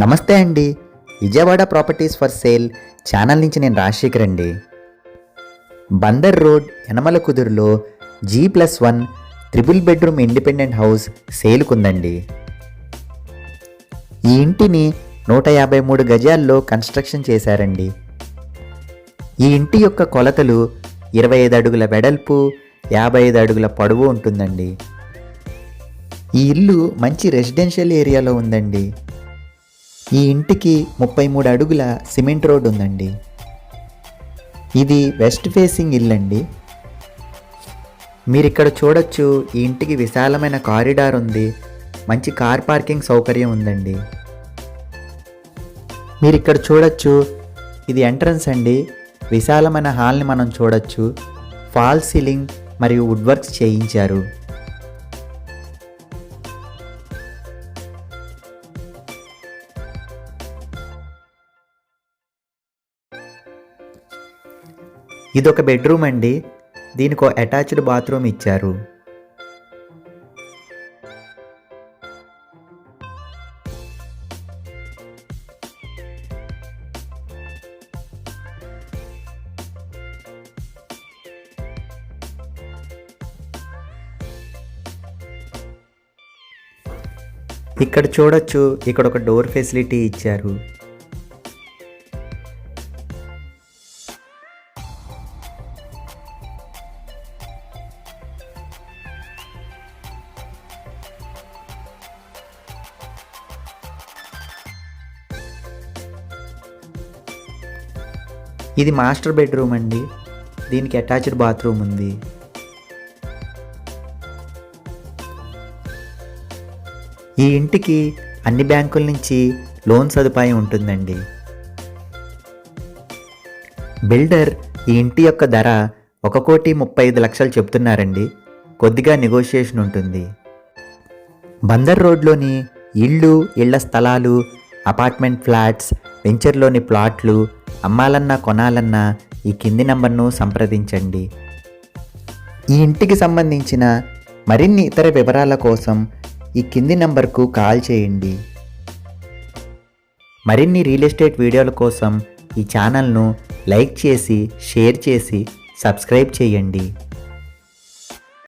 నమస్తే అండి. Vijayawada properties for sale channel నుంచి నేను రాజశేఖర్ అండి. Bandar road Yanamala కుదురులో G plus one triple bedroom independent house సేలుకుందండి. ఈ ఇంటిని నూట యాభై మూడు గజాల్లో కన్స్ట్రక్షన్ చేశారండి. ఈ ఇంటి యొక్క కొలతలు ఇరవై ఐదు అడుగుల వెడల్పు యాభై ఐదు అడుగుల పొడవు ఉంటుందండి. ఈ ఇల్లు మంచి రెసిడెన్షియల్ ఏరియాలో ఉందండి. ఈ ఇంటికి ముప్పై మూడు అడుగుల సిమెంట్ రోడ్ ఉందండి. ఇది వెస్ట్ ఫేసింగ్ ఇల్లు అండి. మీరు ఇక్కడ చూడొచ్చు ఈ ఇంటికి విశాలమైన కారిడార్ ఉంది. మంచి కార్ పార్కింగ్ సౌకర్యం ఉందండి. మీరు ఇక్కడ చూడొచ్చు ఇది ఎంట్రన్స్ అండి. విశాలమైన హాల్ని మనం చూడొచ్చు. ఫాల్ సీలింగ్ మరియు వుడ్ వర్క్స్ చేయించారు. ఇదొక బెడ్రూమ్ అండి. దీనికి అటాచ్డ్ బాత్రూమ్ ఇచ్చారు. ఇక్కడ చూడొచ్చు ఇక్కడ ఒక డోర్ ఫెసిలిటీ ఇచ్చారు. ఇది మాస్టర్ బెడ్రూమ్ అండి. దీనికి అటాచ్డ్ బాత్రూమ్ ఉంది. ఈ ఇంటికి అన్ని బ్యాంకుల నుంచి లోన్ సదుపాయం ఉంటుందండి. బిల్డర్ ఈ ఇంటి యొక్క ధర ఒక కోటి ముప్పై ఐదు లక్షలు చెప్తున్నారండి. కొద్దిగా నెగోషియేషన్ ఉంటుంది. బందర్ రోడ్లోని ఇళ్ళు ఇళ్ళ స్థలాలు అపార్ట్మెంట్ ఫ్లాట్స్ వెంచర్లోని ప్లాట్లు అమ్మాలన్నా కొనాలన్నా ఈ కింది నంబర్ను సంప్రదించండి. ఈ ఇంటికి సంబంధించిన మరిన్ని ఇతర వివరాల కోసం ఈ కింది నంబర్కు కాల్ చేయండి. మరిన్ని రియల్ ఎస్టేట్ వీడియోల కోసం ఈ ఛానల్ను లైక్ చేసి షేర్ చేసి సబ్స్క్రైబ్ చేయండి.